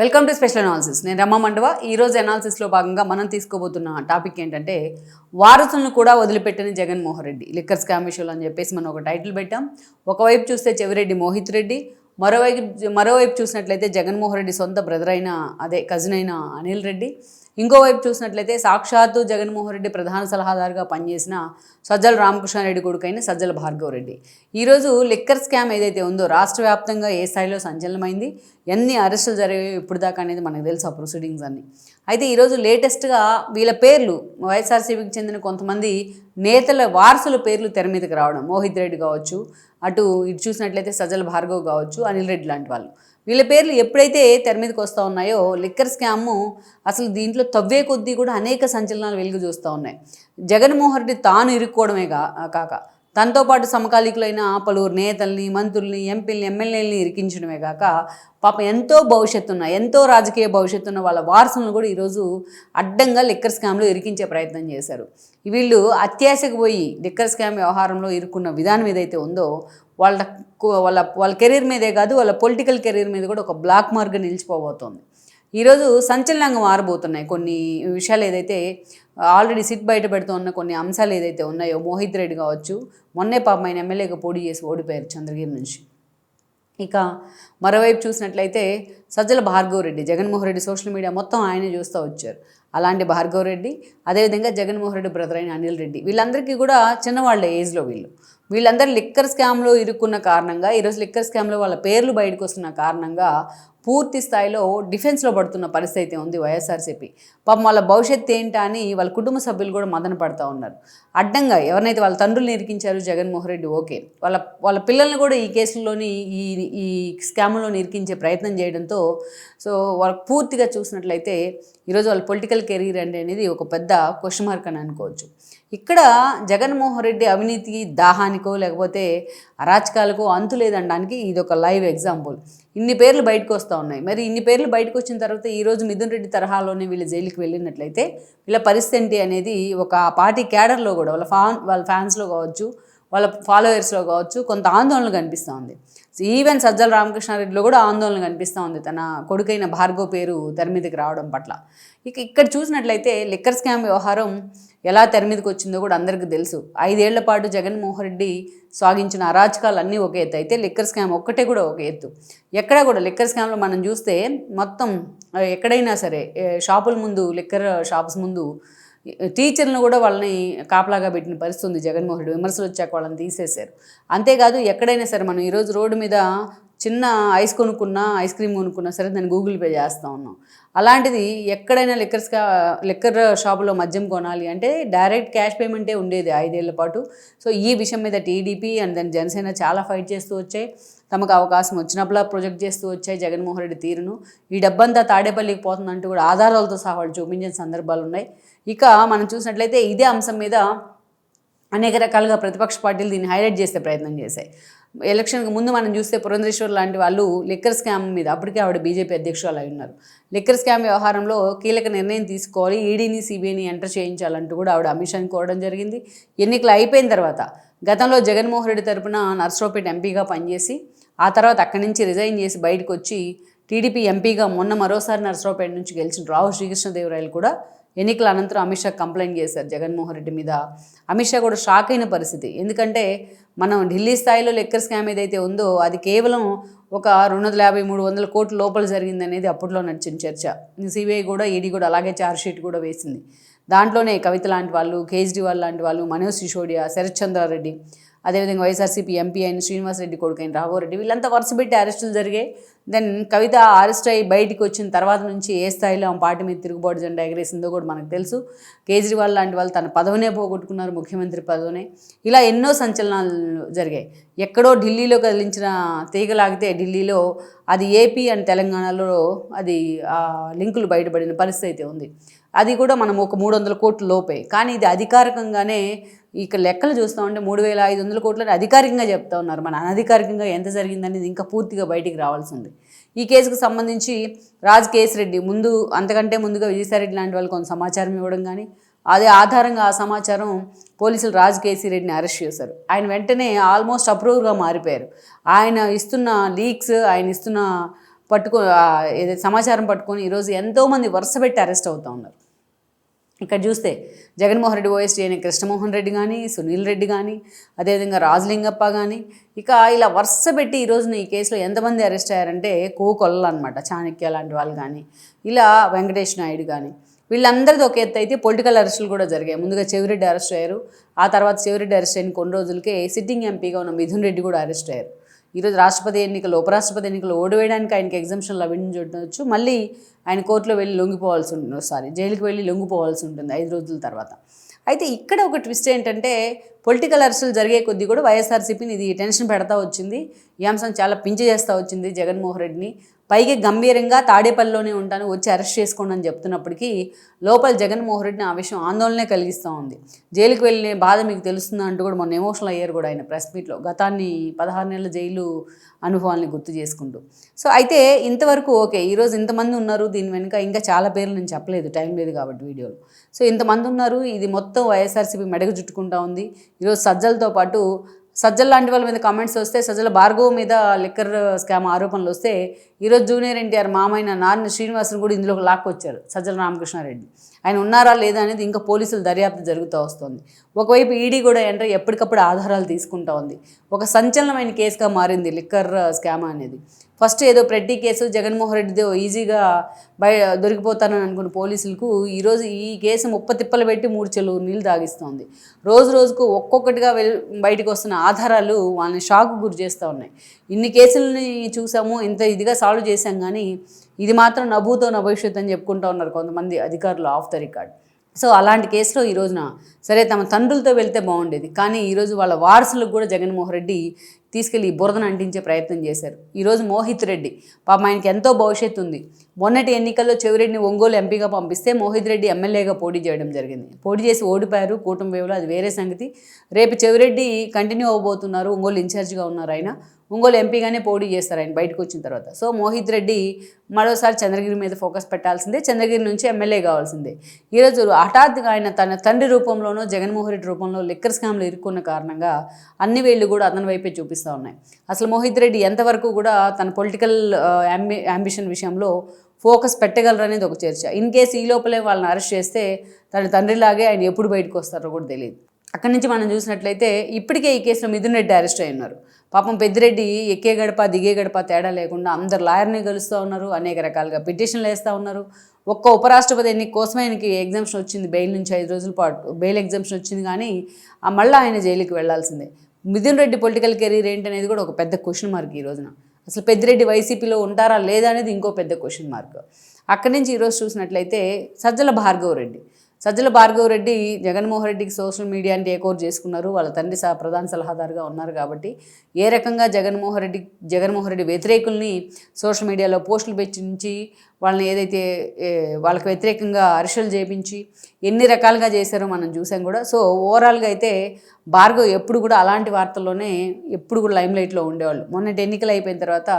Welcome to special analysis నేను రమ్మ మండవ. ఈ రోజు అనాలిసిస్లో భాగంగా మనం తీసుకోబోతున్న టాపిక్ ఏంటంటే వారసులను కూడా వదిలిపెట్టని జగన్మోహన్ రెడ్డి. లిక్కర్ స్కామ్ విషయంలో అని చెప్పేసి మనం ఒక టైటిల్ పెట్టాం. ఒకవైపు చూస్తే చెవిరెడ్డి మోహిత్ రెడ్డి మరోవైపు మరోవైపు చూసినట్లయితే జగన్మోహన్ రెడ్డి సొంత బ్రదర్ అయిన అదే కజిన్ అయిన అనిల్ రెడ్డి. ఇంకోవైపు చూసినట్లయితే సాక్షాత్తు జగన్మోహన్ రెడ్డి ప్రధాన సలహాదారుగా పనిచేసిన సజ్జల రామకృష్ణారెడ్డి కొడుకైన సజ్జల భార్గవ్ రెడ్డి. ఈరోజు లిక్కర్ స్కామ్ ఏదైతే ఉందో రాష్ట్ర వ్యాప్తంగా ఏ స్థాయిలో సంచలనమైంది? ఎన్ని అరెస్టులు జరిగాయో ఇప్పుడు దాకా అనేది మనకు తెలుసు ఆ ప్రొసీడింగ్స్ అన్ని. అయితే ఈరోజు లేటెస్ట్గా వీళ్ళ పేర్లు వైఎస్ఆర్సీపీకి చెందిన కొంతమంది నేతల వారసుల పేర్లు తెర మీదకి రావడం. మోహిత్ రెడ్డి కావచ్చు అటు ఇటు చూసినట్లయితే సజ్జల భార్గవ్ కావచ్చు అనిల్ రెడ్డి లాంటి వాళ్ళు. వీళ్ళ పేర్లు ఎప్పుడైతే తెర మీదకి వస్తూ ఉన్నాయో లిక్కర్ స్కామ్ అసలు దీంట్లో తవ్వే కొద్దీ కూడా అనేక సంచలనాలు వెలుగు చూస్తూ ఉన్నాయి. జగన్మోహన్ రెడ్డి తాను ఇరుక్కోవడమే కా కాక తనతో పాటు సమకాలీకులైన పలువురు నేతల్ని మంత్రుల్ని ఎంపీలని ఎమ్మెల్యేలని ఇరికించడమే కాక పాపం ఎంతో భవిష్యత్తు ఉన్న ఎంతో రాజకీయ భవిష్యత్తు ఉన్న వాళ్ళ వారసులను కూడా ఈరోజు అడ్డంగా లిక్కర్ స్కామ్లో ఇరికించే ప్రయత్నం చేశారు. వీళ్ళు అత్యాశకు పోయి లిక్కర్ స్కామ్ వ్యవహారంలో ఇరుక్కున్న విధానం ఏదైతే ఉందో వాళ్ళ వాళ్ళ వాళ్ళ కెరీర్ మీదే కాదు వాళ్ళ పొలిటికల్ కెరీర్ మీద కూడా ఒక బ్లాక్ మార్క్ నిలిచిపోబోతోంది. ఈరోజు సంచలనంగా మారబోతున్నాయి కొన్ని విషయాలు ఏదైతే ఆల్రెడీ సిట్ బయట పెడుతున్న కొన్ని అంశాలు ఏదైతే ఉన్నాయో మోహిత్ రెడ్డి కావచ్చు మొన్నే పాప ఆయన ఎమ్మెల్యేగా పోటీ చేసి ఓడిపోయారు చంద్రగిరి నుంచి. ఇక మరోవైపు చూసినట్లయితే సజ్జల భార్గవ్ రెడ్డి జగన్మోహన్ రెడ్డి సోషల్ మీడియా మొత్తం ఆయనే చూస్తూ వచ్చారు. అలాంటి భార్గవ్ రెడ్డి అదేవిధంగా జగన్మోహన్ రెడ్డి బ్రదర్ అయిన అనిల్ రెడ్డి. వీళ్ళందరికీ కూడా చిన్నవాళ్ళ ఏజ్లో వీళ్ళు. వీళ్ళందరూ లిక్కర్ స్కామ్లో ఇరుక్కున్న కారణంగా ఈరోజు లిక్కర్ స్కామ్లో వాళ్ళ పేర్లు బయటకు వస్తున్న కారణంగా పూర్తి స్థాయిలో డిఫెన్స్లో పడుతున్న పరిస్థితి అయితే ఉంది వైఎస్ఆర్సీపీ. పాపం వాళ్ళ భవిష్యత్తు ఏంటా అని వాళ్ళ కుటుంబ సభ్యులు కూడా మదన పడుతూ ఉన్నారు. అడ్డంగా ఎవరినైతే వాళ్ళ తండ్రులు నిరికించారు జగన్మోహన్ రెడ్డి ఓకే. వాళ్ళ వాళ్ళ పిల్లల్ని కూడా ఈ కేసుల్లోని ఈ ఈ స్కామ్లో ఇరికించే ప్రయత్నం చేయడంతో సో వాళ్ళకి పూర్తిగా చూసినట్లయితే ఈరోజు వాళ్ళ పొలిటికల్ కెరీర్ అంటే అనేది ఒక పెద్ద క్వశ్చన్ మార్క్ అని అనుకోవచ్చు. ఇక్కడ జగన్మోహన్ రెడ్డి అవినీతికి దాహానికో లేకపోతే అరాచకాలకో అంతు లేదనడానికి ఇది ఒక లైవ్ ఎగ్జాంపుల్ ఇన్ని పేర్లు బయటకు వస్తూ ఉన్నాయి. మరి ఇన్ని పేర్లు బయటకు వచ్చిన తర్వాత ఈరోజు మిథున్ రెడ్డి తరహాలోనే వీళ్ళు జైలుకి వెళ్ళినట్లయితే వీళ్ళ పరిస్థితి ఏంటి అనేది ఒక పార్టీ క్యాడర్లో కూడా వాళ్ళ ఫ్యాన్ వాళ్ళ ఫ్యాన్స్లో కావచ్చు వాళ్ళ ఫాలోయర్స్లో కావచ్చు కొంత ఆందోళన కనిపిస్తూ ఉంది. ఈవెన్ సజ్జల రామకృష్ణారెడ్డిలో కూడా ఆందోళన కనిపిస్తూ ఉంది. తన కొడుకైన భార్గవ్ పేరు తెరమీదికి రావడం పట్ల. ఇక ఇక్కడ చూసినట్లయితే లిక్కర్ స్కామ్ వ్యవహారం ఎలా తెరమీదకి వచ్చిందో కూడా అందరికీ తెలుసు. ఐదేళ్ళ పాటు జగన్మోహన్ రెడ్డి సాగించిన అరాచకాలు అన్నీ ఒక ఎత్తు. అయితే లిక్కర్ స్కామ్ ఒక్కటే కూడా ఒక ఎత్తు. ఎక్కడ కూడా లిక్కర్ స్కామ్లో మనం చూస్తే మొత్తం ఎక్కడైనా సరే షాపుల ముందు లిక్కర్ షాప్స్ ముందు టీచర్లను కూడా వాళ్ళని కాపలాగా పెట్టిన పరిస్థితి ఉంది జగన్మోహన్ రెడ్డి. విమర్శలు వచ్చాక వాళ్ళని తీసేశారు. అంతేకాదు ఎక్కడైనా సరే మనం ఈరోజు రోడ్డు మీద చిన్న ఐస్ కొనుక్కున్నా ఐస్ క్రీమ్ కొనుక్కున్నా సరే దాన్ని గూగుల్ పే చేస్తూ ఉన్నాం. అలాంటిది ఎక్కడైనా లిక్కర్స్ లిక్కర్ షాపులో మద్యం కొనాలి అంటే డైరెక్ట్ క్యాష్ పేమెంటే ఉండేది ఐదేళ్ళ పాటు. సో ఈ విషయం మీద టీడీపీ అండ్ దాని జనసేన చాలా ఫైట్ చేస్తూ వచ్చాయి. తమకు అవకాశం వచ్చినప్పుడు ప్రొజెక్ట్ చేస్తూ వచ్చాయి జగన్మోహన్ రెడ్డి తీరును. ఈ డబ్బంతా తాడేపల్లికి పోతుందంటూ కూడా ఆధారాలతో సహా వాళ్ళు చూపించిన సందర్భాలు ఉన్నాయి. ఇక మనం చూసినట్లయితే ఇదే అంశం మీద అనేక రకాలుగా ప్రతిపక్ష పార్టీలు దీన్ని హైలైట్ చేసే ప్రయత్నం చేశాయి. ఎలక్షన్కి ముందు మనం చూస్తే పురంధేశ్వర్ లాంటి వాళ్ళు లిక్కర్ స్కామ్ మీద అప్పటికే ఆవిడ బీజేపీ అధ్యక్షురాలు అయి ఉన్నారు. లిక్కర్ స్కామ్ వ్యవహారంలో కీలక నిర్ణయం తీసుకోవాలి ఈడీని సిబిఐని ఎంటర్ చేయించాలంటూ కూడా ఆవిడ అమిత్ షాని కోరడం జరిగింది. ఎన్నికలు అయిపోయిన తర్వాత గతంలో జగన్మోహన్ రెడ్డి తరపున నర్సరావుపేట ఎంపీగా పనిచేసి ఆ తర్వాత అక్కడి నుంచి రిజైన్ చేసి బయటకు వచ్చి టీడీపీ ఎంపీగా మొన్న మరోసారి నర్సరావుపేట నుంచి గెలిచిన రావు శ్రీకృష్ణదేవరాయలు కూడా ఎన్నికల అనంతరం అమిత్ షా కంప్లైంట్ చేశారు జగన్మోహన్ రెడ్డి మీద. అమిత్ షా కూడా షాక్ అయిన పరిస్థితి. ఎందుకంటే మనం ఢిల్లీ స్థాయిలో లెక్కర్ స్కామ్ ఏదైతే ఉందో అది కేవలం ఒక రెండు వందల యాభై మూడు వందల కోట్ల లోపల జరిగిందనేది అప్పట్లో నడిచిన చర్చ. సిబిఐ కూడా ఈడీ కూడా అలాగే ఛార్జ్షీట్ కూడా వేసింది. దాంట్లోనే కవిత లాంటి వాళ్ళు కేజ్రీవాల్ లాంటి వాళ్ళు మనోజ్ సిసోడియా శరత్ చంద్రారెడ్డి అదేవిధంగా వైఎస్ఆర్సీపీ ఎంపీ అయిన శ్రీనివాసరెడ్డి కొడుకు అయిన రాఘవరెడ్డి వీళ్ళంతా వరుస పెట్టి అరెస్టులు జరిగాయి. దెన్ కవిత అరెస్ట్ అయ్యి బయటికి వచ్చిన తర్వాత నుంచి ఏ స్థాయిలో ఆమె పార్టీ మీద తిరుగుబాటు జెండా ఎగరేసిందో కూడా మనకు తెలుసు. కేజ్రీవాల్ లాంటి వాళ్ళు తన పదవినే పోగొట్టుకున్నారు ముఖ్యమంత్రి పదవినే. ఇలా ఎన్నో సంచలనాలు జరిగాయి. ఎక్కడో ఢిల్లీలో కదిలించిన తీగలాగితే ఢిల్లీలో అది ఏపీ అండ్ తెలంగాణలో అది లింకులు బయటపడిన పరిస్థితి అయితే ఉంది. అది కూడా మనం ఒక మూడు వందల కోట్ల లోపే. కానీ ఇది అధికారికంగానే ఇక్కడ లెక్కలు చూస్తామంటే మూడు వేల ఐదు వందల కోట్లని అధికారికంగా చెప్తా ఉన్నారు. మన అనధికారికంగా ఎంత జరిగిందనేది ఇంకా పూర్తిగా బయటికి రావాల్సి ఉంది. ఈ కేసుకు సంబంధించి రాజ్ కేసిరెడ్డి ముందు అంతకంటే ముందుగా విజయసాయిరెడ్డి లాంటి వాళ్ళు కొంత సమాచారం ఇవ్వడం కానీ అదే ఆధారంగా ఆ సమాచారం పోలీసులు రాజ్ కేసిరెడ్డిని అరెస్ట్ చేశారు. ఆయన వెంటనే ఆల్మోస్ట్ అప్రూవ్గా మారిపోయారు. ఆయన ఇస్తున్న లీక్స్ ఆయన ఇస్తున్న పట్టుకో ఏదైతే సమాచారం పట్టుకొని ఈరోజు ఎంతోమంది వరుస పెట్టి అరెస్ట్ అవుతూ ఉన్నారు. ఇక్కడ చూస్తే జగన్మోహన్ రెడ్డి ఓఎస్టీ అయిన కృష్ణమోహన్ రెడ్డి కానీ సునీల్ రెడ్డి కానీ అదేవిధంగా రాజలింగప్ప కానీ ఇక ఇలా వరుస పెట్టి ఈరోజున ఈ కేసులో ఎంతమంది అరెస్ట్ అయ్యారంటే కోకొల్లలు అనమాట చాణక్య లాంటి వాళ్ళు కానీ ఇలా వెంకటేష్ నాయుడు కానీ వీళ్ళందరిది ఒక ఎత్తు అయితే పొలిటికల్ అరెస్టులు కూడా జరిగాయి. ముందుగా చెవిరెడ్డి అరెస్ట్ అయ్యారు. ఆ తర్వాత చెవిరెడ్డి అరెస్ట్ అయిన కొన్ని రోజులకే సిట్టింగ్ ఎంపీగా ఉన్న మిథున్ రెడ్డి కూడా అరెస్ట్ అయ్యారు. ఈరోజు రాష్ట్రపతి ఎన్నికలు ఉపరాష్ట్రపతి ఎన్నికలు ఓడివేయడానికి ఆయనకి ఎగ్జామ్షన్ చూడవచ్చు మళ్ళీ ఆయన కోర్టులో వెళ్ళి లొంగిపోవాల్సి ఉంటుంది సారీ జైలుకి వెళ్ళి లొంగిపోవాల్సి ఉంటుంది ఐదు రోజుల తర్వాత. అయితే ఇక్కడ ఒక ట్విస్ట్ ఏంటంటే పొలిటికల్ అరెస్టులు జరిగే కొద్దీ కూడా వైఎస్ఆర్సీపీని ఇది టెన్షన్ పెడతా వచ్చింది. ఈ అంశం చాలా పింఛ చేస్తూ వచ్చింది జగన్మోహన్ రెడ్డిని. పైకి గంభీరంగా తాడేపల్లిలోనే ఉంటాను వచ్చి అరెస్ట్ చేసుకోండి అని చెప్తున్నప్పటికీ లోపల జగన్మోహన్ రెడ్డిని ఆ విషయం ఆందోళనే కలిగిస్తూ ఉంది. జైలుకి వెళ్ళిన బాధ మీకు తెలుస్తుందా అంటూ కూడా మొన్న ఎమోషనల్ అయ్యారు కూడా ఆయన ప్రెస్ మీట్లో. గతాన్ని పదహారు నెలల జైలు అనుభవాల్ని గుర్తు చేసుకుంటూ. సో అయితే ఇంతవరకు ఓకే ఈరోజు ఇంతమంది ఉన్నారు దీని వెనుక ఇంకా చాలా పేర్లు నేను చెప్పలేదు టైం లేదు కాబట్టి వీడియోలో. సో ఇంతమంది ఉన్నారు ఇది మొత్తం వైఎస్ఆర్సీపీ మెడకు చుట్టుకుంటా ఉంది. ఈరోజు సజ్జలతో పాటు సజ్జల లాంటి వాళ్ళ మీద కామెంట్స్ వస్తే సజ్జల భార్గవ్ మీద లిక్కర్ స్కామ్ ఆరోపణలు వస్తే ఈరోజు జూనియర్ ఎన్టీఆర్ మామైన నారిన శ్రీనివాసుని కూడా ఇందులోకి లాక్కొచ్చారు సజ్జల రామకృష్ణారెడ్డి. ఆయన ఉన్నారా లేదా అనేది ఇంకా పోలీసులు దర్యాప్తు జరుగుతూ వస్తుంది. ఒకవైపు ఈడీ కూడా ఎంటర్ ఎప్పటికప్పుడు ఆధారాలు తీసుకుంటూ ఉంది. ఒక సంచలనమైన కేసుగా మారింది లిక్కర్ స్కామ్ అనేది. ఫస్ట్ ఏదో ప్రెడ్డి కేసు జగన్మోహన్ రెడ్డిదో ఈజీగా బయ దొరికిపోతానని అనుకున్న పోలీసులకు ఈరోజు ఈ కేసు ముప్ప తిప్పలు పెట్టి మూడు చెలు నీళ్ళు తాగిస్తోంది. రోజు రోజుకు ఒక్కొక్కటిగా వెల్ బయటకు వస్తున్న ఆధారాలు వాళ్ళని షాక్ గురి చేస్తూ ఉన్నాయి. ఇన్ని కేసులని చూసాము ఇంత ఇదిగా సాల్వ్ చేశాం కానీ ఇది మాత్రం నభూతో నభవిష్యత్ అని చెప్పుకుంటూ ఉన్నారు కొంతమంది అధికారులు ఆఫ్ ద రికార్డ్. సో అలాంటి కేసులో ఈ రోజున సరే తమ తండ్రులతో వెళ్తే బాగుండేది. కానీ ఈరోజు వాళ్ళ వారసులకు కూడా జగన్మోహన్ రెడ్డి తీసుకెళ్ళి ఈ బురదను అంటించే ప్రయత్నం చేశారు. ఈరోజు మోహిత్ రెడ్డి పాపం ఆయనకి ఎంతో భవిష్యత్తు ఉంది. మొన్నటి ఎన్నికల్లో చెవిరెడ్డిని ఒంగోలు ఎంపీగా పంపిస్తే మోహిత్ రెడ్డి ఎమ్మెల్యేగా పోటీ చేయడం జరిగింది. పోటీ చేసి ఓడిపోయారు. కూటమి వేవులో అది వేరే సంగతి. రేపు చెవిరెడ్డి కంటిన్యూ అవ్వబోతున్నారు. ఒంగోలు ఇన్ఛార్జిగా ఉన్నారు ఆయన. ఒంగోలు ఎంపీగానే పోటీ చేస్తారు ఆయన బయటకు వచ్చిన తర్వాత. సో మోహిత్ రెడ్డి మరోసారి చంద్రగిరి మీద ఫోకస్ పెట్టాల్సిందే చంద్రగిరి నుంచి ఎమ్మెల్యే కావాల్సిందే. ఈరోజు హఠాత్తుగా ఆయన తన తండ్రి రూపంలోనో జగన్మోహన్ రెడ్డి రూపంలో లిక్కర్ స్కామ్లు ఇరుక్కున్న కారణంగా అన్ని వేళ్ళు కూడా అతని వైపే చూపిస్తూ ఉన్నాయి. అసలు మోహిత్ రెడ్డి ఎంతవరకు కూడా తన పొలిటికల్ అంబి అంబిషన్ విషయంలో ఫోకస్ పెట్టగలరు అనేది ఒక చర్చ. ఇన్ కేసు ఈ లోపలే వాళ్ళని అరెస్ట్ చేస్తే తన తండ్రిలాగే ఆయన ఎప్పుడు బయటకు వస్తారో కూడా తెలియదు అక్కడి నుంచి మనం చూసినట్లయితే ఇప్పటికే ఈ కేసులో మిథున్ రెడ్డి అరెస్ట్ అయి ఉన్నారు. పాపం పెద్దిరెడ్డి ఎక్కే గడప దిగే గడప తేడా లేకుండా అందరు లాయర్ని కలుస్తూ ఉన్నారు అనేక రకాలుగా పిటిషన్లు వేస్తూ ఉన్నారు. ఒక్క ఉపరాష్ట్రపతి ఎన్ని కోసమే ఆయనకి ఎగ్జామ్షన్ వచ్చింది బెయిల్ నుంచి ఐదు రోజుల పాటు బెయిల్ ఎగ్జామ్షన్ వచ్చింది కానీ ఆ మళ్ళీ ఆయన జైలుకి వెళ్ళాల్సిందే మిథున్ రెడ్డి పొలిటికల్ కెరీర్ ఏంటనేది కూడా ఒక పెద్ద క్వశ్చన్ మార్క్ ఈ రోజున. అసలు పెద్దిరెడ్డి వైసీపీలో ఉంటారా లేదా అనేది ఇంకో పెద్ద క్వశ్చన్ మార్క్ అక్కడి నుంచి ఈరోజు చూసినట్లయితే సజ్జల భార్గవ్ రెడ్డి సజ్జల భార్గవ్ రెడ్డి జగన్మోహన్ రెడ్డికి సోషల్ మీడియాని టేక్ ఓవర్ చేసుకున్నారు. వాళ్ళ తండ్రి సహా ప్రధాన సలహాదారుగా ఉన్నారు కాబట్టి ఏ రకంగా జగన్మోహన్ రెడ్డి జగన్మోహన్ రెడ్డి వ్యతిరేకుల్ని సోషల్ మీడియాలో పోస్టులు పెట్టించి వాళ్ళని ఏదైతే వాళ్ళకి వ్యతిరేకంగా అరిసెలు చేయించి ఎన్ని రకాలుగా చేశారో మనం చూసాం కూడా. సో ఓవరాల్గా అయితే భార్గవ్ ఎప్పుడు కూడా అలాంటి వార్తల్లోనే ఎప్పుడు కూడా లైమ్లైట్లో ఉండేవాళ్ళు. మొన్నటి ఎన్నికలు అయిపోయిన తర్వాత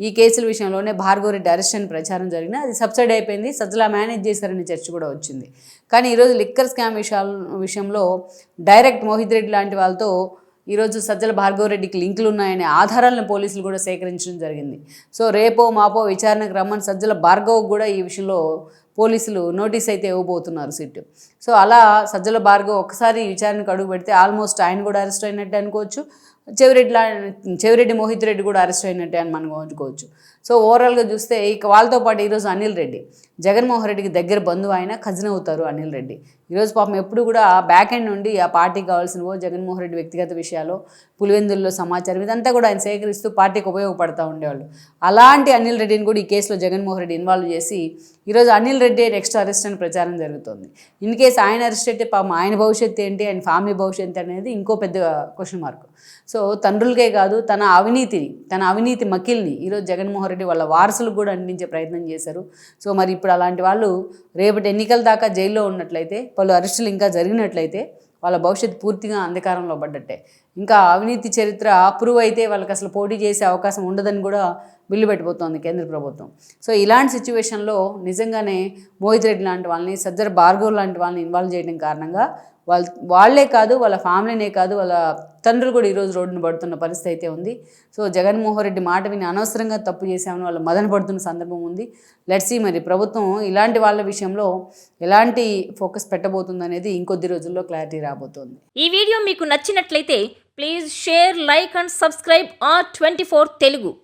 ఈ కేసుల విషయంలోనే భార్గవరెడ్డి అరెస్ట్ అని ప్రచారం జరిగినా అది సబ్సైడ్ అయిపోయింది. సజ్జలా మేనేజ్ చేశారనే చర్చ కూడా వచ్చింది. కానీ ఈరోజు లిక్కర్ స్కామ్ విషయాల విషయంలో డైరెక్ట్ మోహిత్ రెడ్డి లాంటి వాళ్ళతో ఈరోజు సజ్జల భార్గవరెడ్డికి లింకులు ఉన్నాయనే ఆధారాలను పోలీసులు కూడా సేకరించడం జరిగింది. సో రేపో మాపో విచారణకు రమ్మని సజ్జల భార్గవ్ కూడా ఈ విషయంలో పోలీసులు నోటీస్ అయితే ఇవ్వబోతున్నారు సిట్. సో అలా సజ్జల భార్గవ్ ఒకసారి విచారణకు అడుగు పెడితే ఆల్మోస్ట్ ఆయన కూడా అరెస్ట్ అయినట్టు అనుకోవచ్చు. చెవిరెడ్డి లా చెవిరెడ్డి మోహిత్ రెడ్డి కూడా అరెస్ట్ అయినట్టే అని మనం అనుకోవచ్చు. సో ఓవరాల్గా చూస్తే ఇక వాళ్ళతో పాటు ఈరోజు అనిల్ రెడ్డి. జగన్మోహన్ రెడ్డికి దగ్గర బంధువు ఆయన కజిన్ అవుతారు అనిల్ రెడ్డి. ఈరోజు పాపం ఎప్పుడు కూడా బ్యాక్ ఎండ్ నుండి ఆ పార్టీకి కావాల్సినవో జగన్మోహన్ రెడ్డి వ్యక్తిగత విషయాలు పులివెందుల్లో సమాచారం ఇదంతా కూడా ఆయన సేకరిస్తూ పార్టీకి ఉపయోగపడతా ఉండేవాళ్ళు. అలాంటి అనిల్ రెడ్డిని కూడా ఈ కేసులో జగన్మోహన్ రెడ్డి ఇన్వాల్వ్ చేసి ఈరోజు అనిల్ రెడ్డి నెక్స్ట్ అరెస్ట్ అని ప్రచారం జరుగుతుంది. ఇన్ కేసు ఆయన అరెస్ట్ అయితే పాపం ఆయన భవిష్యత్తు ఏంటి ఆయన ఫ్యామిలీ భవిష్యత్తు అనేది ఇంకో పెద్ద క్వశ్చన్ మార్క్ సో తండ్రులకే కాదు తన అవినీతిని తన అవినీతి మకిల్ని ఈరోజు జగన్మోహన్ రెడ్డి వాళ్ళ వారసులకు కూడా అందించే ప్రయత్నం చేశారు. సో మరి ఇప్పుడు అలాంటి వాళ్ళు రేపటి ఎన్నికల దాకా జైల్లో ఉన్నట్లయితే పలు అరెస్టులు ఇంకా జరిగినట్లయితే వాళ్ళ భవిష్యత్తు పూర్తిగా అంధకారంలో పడ్డట్టే. ఇంకా అవినీతి చరిత్ర అప్రూవ్ అయితే వాళ్ళకి అసలు పోటీ చేసే అవకాశం ఉండదని కూడా బిల్లు పెట్టబోతోంది కేంద్ర ప్రభుత్వం. సో ఇలాంటి సిచ్యువేషన్లో నిజంగానే మోహిత్ రెడ్డి లాంటి వాళ్ళని సజ్జర్ భార్గవ్ లాంటి వాళ్ళని ఇన్వాల్వ్ చేయడం కారణంగా వాళ్ళ వాళ్ళే కాదు వాళ్ళ ఫ్యామిలీనే కాదు వాళ్ళ తండ్రులు కూడా ఈరోజు రోడ్డున పడుతున్న పరిస్థితి అయితే ఉంది. సో జగన్మోహన్ రెడ్డి మాట విని అనవసరంగా తప్పు చేశామని వాళ్ళు మదన పడుతున్న సందర్భం ఉంది. లెట్సీ మరి ప్రభుత్వం ఇలాంటి వాళ్ళ విషయంలో ఎలాంటి ఫోకస్ పెట్టబోతుంది అనేది ఇంకొద్ది రోజుల్లో క్లారిటీ రాబోతోంది. ఈ వీడియో మీకు నచ్చినట్లయితే please share like and subscribe R twenty Telugu.